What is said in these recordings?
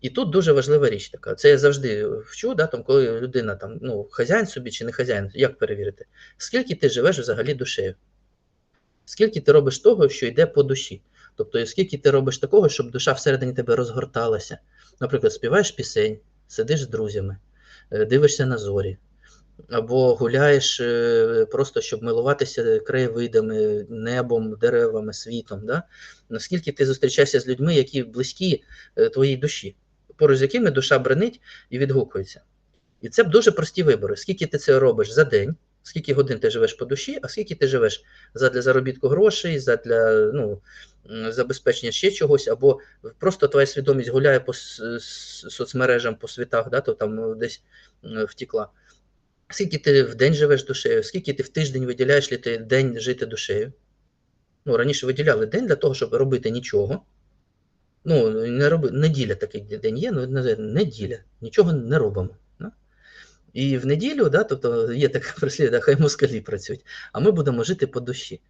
І тут дуже важлива річ така. Це я завжди вчу, да, там, коли людина там, ну, хазяїн собі чи не хазяїн, як перевірити, скільки ти живеш взагалі душею? Скільки ти робиш того, що йде по душі? Тобто, скільки ти робиш такого, щоб душа всередині тебе розгорталася? Наприклад, співаєш пісень, сидиш з друзями, е, дивишся на зорі, або гуляєш е, просто, щоб милуватися краєвидами, небом, деревами, світом. Да? Наскільки ти зустрічаєшся з людьми, які близькі е, твоїй душі, поруч з якими душа бренить і відгукується. І це дуже прості вибори. Скільки ти це робиш за день, скільки годин ти живеш по душі, а скільки ти живеш задля заробітку грошей, задля ну, забезпечення ще чогось, або просто твоя свідомість гуляє по соцмережам, по світах, да, то там ну, десь втікла. Скільки ти в день живеш душею, скільки ти в тиждень виділяєш ли ти день жити душею? Ну, раніше виділяли день для того, щоб робити нічого. Ну, не роби... неділя такий день є, ну неділя, нічого не робимо. Да? І в неділю, да, тобто є така прислів'я, хай москалі працюють, а ми будемо жити по душі.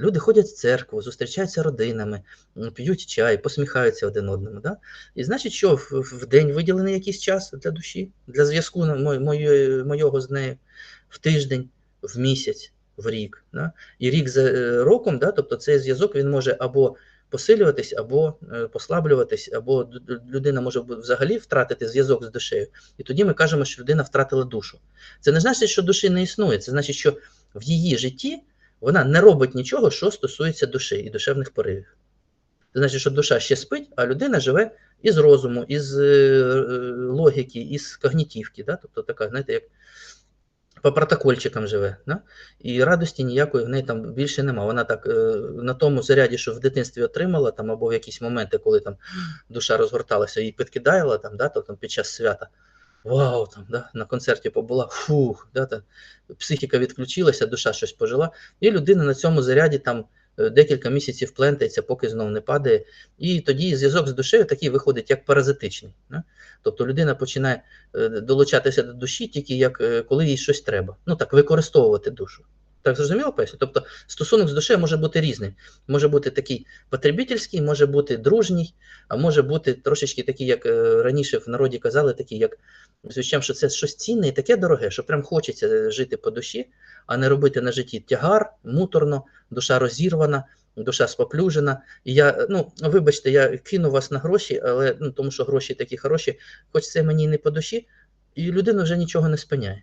Люди ходять в церкву, зустрічаються родинами, п'ють чай, посміхаються один одному. Да? І значить, що в, день виділений якийсь час для душі, для зв'язку на мо- моє- з нею, в тиждень, в місяць, в рік. Да? І рік за е, роком, да, тобто цей зв'язок він може або посилюватись, або е, послаблюватись, або людина може взагалі втратити зв'язок з душею. І тоді ми кажемо, що людина втратила душу. Це не значить, що душі не існує, це значить, що в її житті вона не робить нічого, що стосується душі і душевних поривів. Це значить, що душа ще спить, а людина живе із розуму, із е, е, логіки, із когнітивки. Да? Тобто така, знаєте, як по протокольчикам живе. Да? І радості ніякої в неї там більше нема. Вона так е, на тому заряді, що в дитинстві отримала, там, або в якісь моменти, коли там душа розгорталася і підкидала там, да, то, там під час свята. Вау, там, да, на концерті побула, фух, да, там, психіка відключилася, душа щось пожила, і людина на цьому заряді там декілька місяців плентається, поки знов не падає. І тоді зв'язок з душею такий виходить, як паразитичний. Тобто людина починає е, долучатися до душі тільки як е, коли їй щось треба. Ну так, використовувати душу. Так зрозуміло, Песю? Тобто стосунок з душею може бути різним. Може бути такий потребітельський, може бути дружній, а може бути трошечки такий, як е, раніше в народі казали, такий, як звичайно, що це щось цінне і таке дороге, що прям хочеться е, жити по душі, а не робити на житті тягар, муторно, душа розірвана, душа споплюжена. І я, е, ну, вибачте, я кину вас на гроші, але ну, тому що гроші такі хороші, хоч це мені не по душі, і людину вже нічого не спиняє.